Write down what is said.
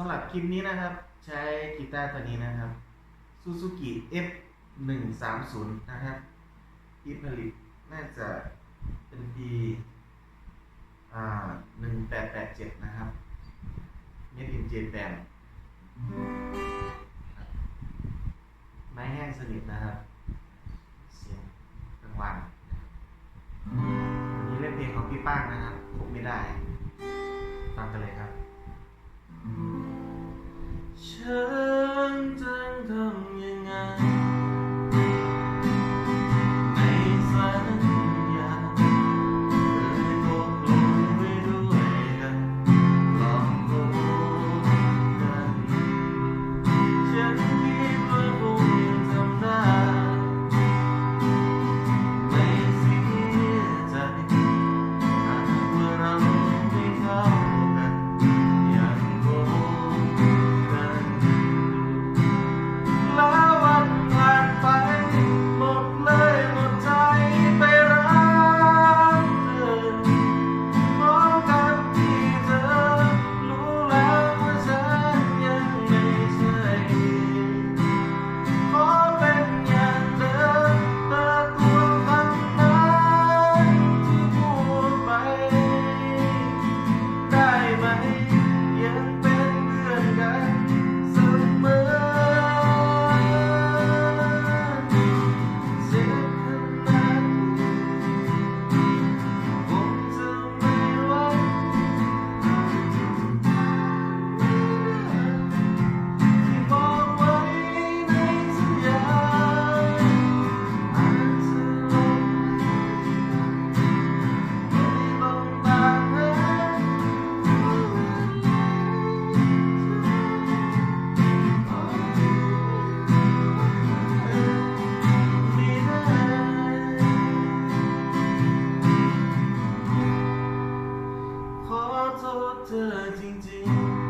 สำหรับคลิปนี้นะครับ ใช้กีตาร์ตัวนี้นะครับ Suzuki F 1 3 0นะครับปีผลิตน่าจะเป็นปีอ่า1887นะครับ Made in Japan ครับไม้แห้งสนิทนะครับ เสียงกลางวันวันนี้เล่นเพลงของพี่ป้างนะครับผมไม่ได้ ฟังกันเลยครับ ฉันจ ไขอ